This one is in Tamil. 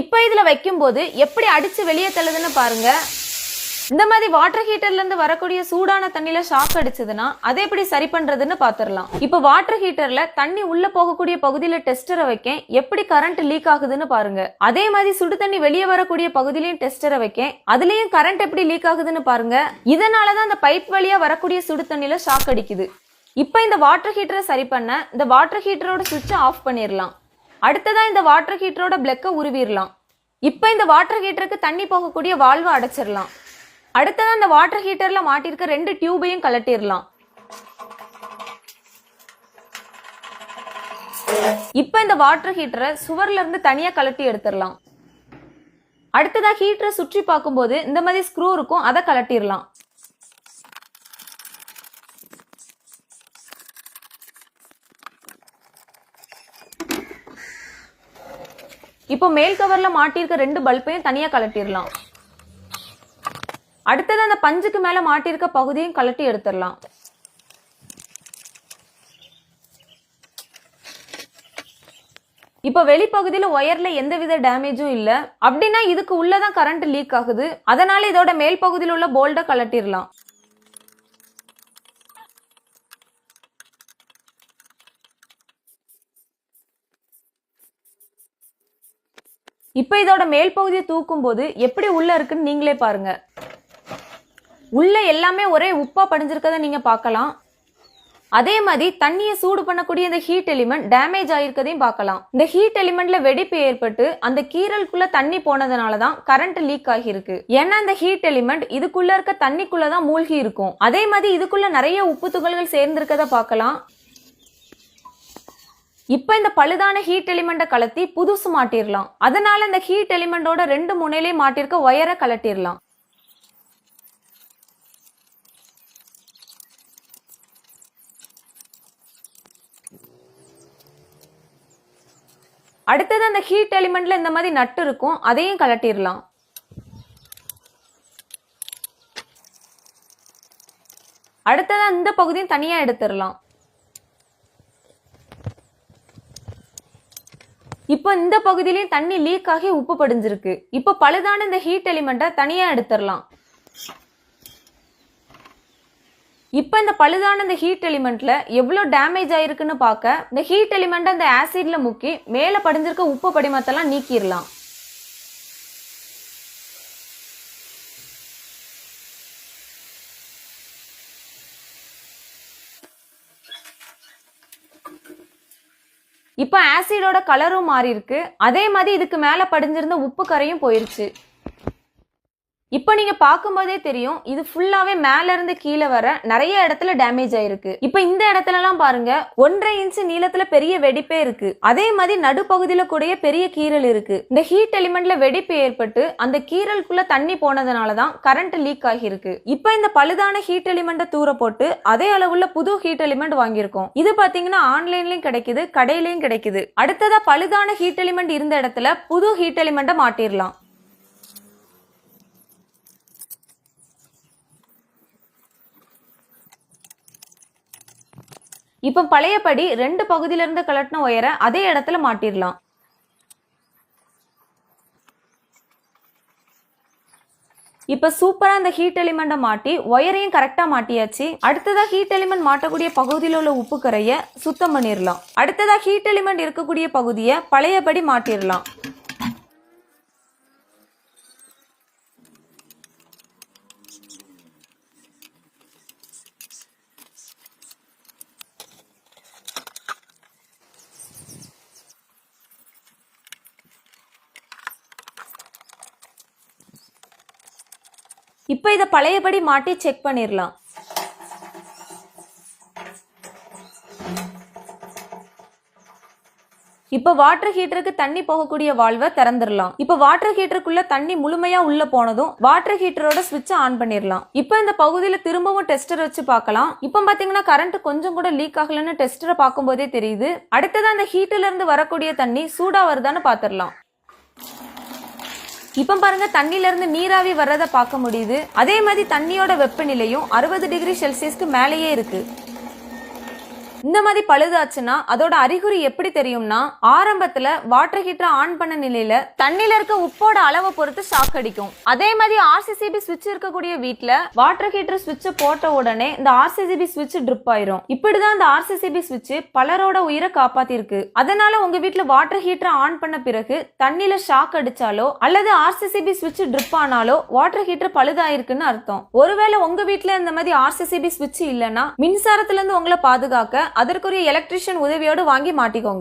இப்போ இதில் வைக்கும்போது எப்படி அடித்து வெளியே தள்ளுதுன்னு பாருங்க. இந்த மாதிரி வாட்டர் ஹீட்டர்லேருந்து வரக்கூடிய சூடான தண்ணியில் ஷாக் அடிச்சதுன்னா அதை எப்படி சரி பண்ணுறதுன்னு பார்த்துடலாம் இப்போ வாட்டர் ஹீட்டரில் தண்ணி உள்ளே போகக்கூடிய பகுதியில் டெஸ்டரை வைக்க எப்படி கரண்ட் லீக் ஆகுதுன்னு பாருங்க. அதே மாதிரி சுடு தண்ணி வெளியே வரக்கூடிய பகுதியிலையும் டெஸ்டரை வைக்க அதுலேயும் கரண்ட் எப்படி லீக் ஆகுதுன்னு பாருங்க. இதனாலதான் அந்த பைப் வழியாக வரக்கூடிய சுடு தண்ணியில் ஷாக் அடிக்குது. இப்போ இந்த வாட்டர் ஹீட்டரை சரி பண்ண இந்த வாட்டர் ஹீட்டரோட சுவிட்சை ஆஃப் பண்ணிடலாம் அடுத்ததான் இந்த வாட்டர் ஹீட்டரோட பிளக்கை உருவிடலாம் இப்போ இந்த வாட்டர் ஹீட்டருக்கு தண்ணி போகக்கூடிய வால்வை அடைச்சிடலாம் அடுத்ததான் இந்த வாட்டர் ஹீட்டரில் மாட்டிருக்க ரெண்டு டியூபையும் கலட்டிடலாம் இப்போ இந்த வாட்டர் ஹீட்டரை சுவர்ல இருந்து தனியாக கலட்டி எடுத்துடலாம் அடுத்ததாக ஹீட்டரை சுற்றி பார்க்கும்போது இந்த மாதிரி ஸ்க்ரூ இருக்கும் அதை கலட்டிடலாம் இப்போ மேல் கவர்ல மாட்டியிருக்க ரெண்டு பல்பையும் தனியா கலட்டிடலாம் அடுத்தது அந்த பஞ்சுக்கு மேல மாட்டியிருக்க பகுதியும் கலட்டி எடுத்துடலாம். இப்போ வெளிப்பகுதியில ஒயர்ல எந்தவித டேமேஜும் இல்ல. அப்படின்னா இதுக்கு உள்ளதான் கரண்ட் லீக் ஆகுது. அதனால இதோட மேல் பகுதியில் உள்ள போல்ட கலட்டிடலாம் இப்போ இதோட மேல் பகுதியை தூக்கும் போது எப்படி உள்ள இருக்குன்னு நீங்களே பாருங்க. உள்ள எல்லாமே ஒரே உப்பா படிஞ்சிருக்கதை நீங்க பார்க்கலாம். அதே மாதிரி தண்ணியை சூடு பண்ணக்கூடிய இந்த ஹீட் எலிமெண்ட் டேமேஜ் ஆயிருக்கதையும் பார்க்கலாம். இந்த ஹீட் எலிமெண்ட்ல வெடிப்பு ஏற்பட்டு அந்த கீரலுக்குள்ள தண்ணி போனதுனால தான் கரண்ட் லீக் ஆகியிருக்கு. ஏன்னா இந்த ஹீட் எலிமெண்ட் இதுக்குள்ள இருக்க தண்ணிக்குள்ள தான் மூழ்கி இருக்கும். அதே மாதிரி இதுக்குள்ள நிறைய உப்பு துகள்கள் சேர்ந்திருக்கதை பார்க்கலாம். இப்போ இந்த பழுதான ஹீட் எலிமெண்ட்டை கலத்தி புதுசு மாட்டிடலாம் அதனால இந்த ஹீட் எலிமெண்டோட ரெண்டு முனையிலையும் மாட்டிருக்க ஒயரை கலட்டிடலாம் அடுத்தது அந்த ஹீட் எலிமெண்ட்ல இந்த மாதிரி நட்டு இருக்கும் அதையும் கலட்டிடலாம் அடுத்ததா இந்த பகுதியும் தனியா எடுத்துடலாம் இப்போ இந்த பகுதியிலயும் தண்ணி லீக் ஆகி உப்பு படிஞ்சிருக்கு. இப்போ பழுதான இந்த ஹீட் எலிமெண்ட்டை தனியா எடுத்துடலாம். இப்போ இந்த பழுதான இந்த ஹீட் எலிமெண்ட்ல எவ்வளோ டேமேஜ் ஆயிருக்குன்னு பார்க்க இந்த ஹீட் எலிமெண்ட்டை இந்த ஆசிட்ல முக்கி மேலே படிஞ்சிருக்க உப்பு படிமத்தெல்லாம் நீக்கிடலாம். இப்போ ஆசிடோட கலரும் மாறி இருக்கு அதே மாதிரி இதுக்கு மேலே படிஞ்சிருந்த உப்பு கரையும் போயிருச்சு. இப்போ நீங்க பார்க்கும்போதே தெரியும் இது ஃபுல்லாவே மேல இருந்து கீழே வர நிறைய இடத்துல டேமேஜ் ஆயிருக்கு. இப்போ இந்த இடத்துல எல்லாம் பாருங்க ஒன்றரை இன்ச் நீளத்துல பெரிய வெடிப்பே இருக்கு. அதே மாதிரி நடுப்பகுதியில கூடயே பெரிய கீறல் இருக்கு. இந்த ஹீட் எலிமெண்ட்ல வெடிப்பு ஏற்பட்டு அந்த கீரலுக்குள்ள தண்ணி போனதுனால தான் கரண்ட் லீக் ஆகியிருக்கு. இப்போ இந்த பழுதான ஹீட் எலிமெண்ட்டை தூர போட்டு அதே அளவுள்ள புது ஹீட் எலிமெண்ட் வாங்கியிருக்கோம். இது பாத்தீங்கன்னா ஆன்லைன்லயும் கிடைக்குது கடையிலயும் கிடைக்குது. அடுத்ததா பழுதான ஹீட் எலிமெண்ட் இருந்த இடத்துல புது ஹீட் எலிமெண்ட்டை மாட்டிடலாம் இப்போ பழையபடி ரெண்டு பகுதியில இருந்து கலட்டின ஒயரை அதே இடத்துல மாட்டிடலாம். இப்போ சூப்பராக அந்த ஹீட் எலிமெண்ட்டை மாட்டி ஒயரையும் கரெக்டாக மாட்டியாச்சு. அடுத்ததாக ஹீட் எலிமெண்ட் மாட்டக்கூடிய பகுதியில் உள்ள உப்பு கரையை சுத்தம் பண்ணிடலாம். அடுத்ததாக ஹீட் எலிமெண்ட் இருக்கக்கூடிய பகுதியை பழையபடி மாட்டிடலாம். இப்போ இதை பழையபடி மாட்டி செக் பண்ணிடலாம் இப்போ வாட்டர் ஹீட்டருக்கு தண்ணி போகக்கூடிய வால்வை திறந்துடலாம் இப்போ வாட்டர் ஹீட்டருக்குள்ள தண்ணி முழுமையா உள்ள போனதும் வாட்டர் ஹீட்டரோட ஸ்விட்சை ஆன் பண்ணிடலாம் இப்போ இந்த பகுதியில திரும்பவும் டெஸ்டர் வச்சு பார்க்கலாம். இப்போ பாத்தீங்கன்னா கரண்ட் கொஞ்சம் கூட லீக் ஆகலன்னு டெஸ்டரை பார்க்கும்போதே தெரியுது. அடுத்தது அந்த ஹீட்டர்ல இருந்து வரக்கூடிய தண்ணி சூடா வருதான்னு பார்த்துடலாம் இப்போ பாருங்க தண்ணில இருந்து நீராவி வர்றதை பார்க்க முடியுது. அதே மாதிரி தண்ணியோட வெப்பநிலையும் அறுபது டிகிரி செல்சியஸ்க்கு மேலேயே இருக்கு. இந்த மாதிரி பழுதாச்சுன்னா அதோட அறிகுறி எப்படி தெரியும்னா ஆரம்பத்துல வாட்டர் ஹீட்டரை ஆன் பண்ண நிலையில தண்ணில இருக்க உப்போட அளவை பொறுத்து ஷாக் அடிக்கும். அதே மாதிரி ஆர்சிசிபி சுவிட்ச் இருக்கக்கூடிய வீட்ல வாட்டர் ஹீட்டர் சுவிட்ச் போட்ட உடனே இந்த ஆர்சிசிபி சுவிட்ச் ட்ரிப் ஆயிரும். இப்படிதான் இந்த ஆர்சிசிபி சுவிட்ச் பலரோட உயிரை காப்பாத்திருக்கு அதனால உங்க வீட்டுல வாட்டர் ஹீட்டர் ஆன் பண்ண பிறகு தண்ணில ஷாக் அடிச்சாலோ அல்லது ஆர்சிசிபி சுவிட்ச் ட்ரிப் ஆனாலோ வாட்டர் ஹீட்டர் பழுதாயிருக்குன்னு அர்த்தம். ஒருவேளை உங்க வீட்டுல இந்த மாதிரி ஆர்சிசிபி சுவிட்ச் இல்லைன்னா மின்சாரத்துல இருந்து உங்களை பாதுகாக்க அதற்குரிய எலக்ட்ரிஷியன் உதவியோடு வாங்கி மாட்டிக்கோங்க.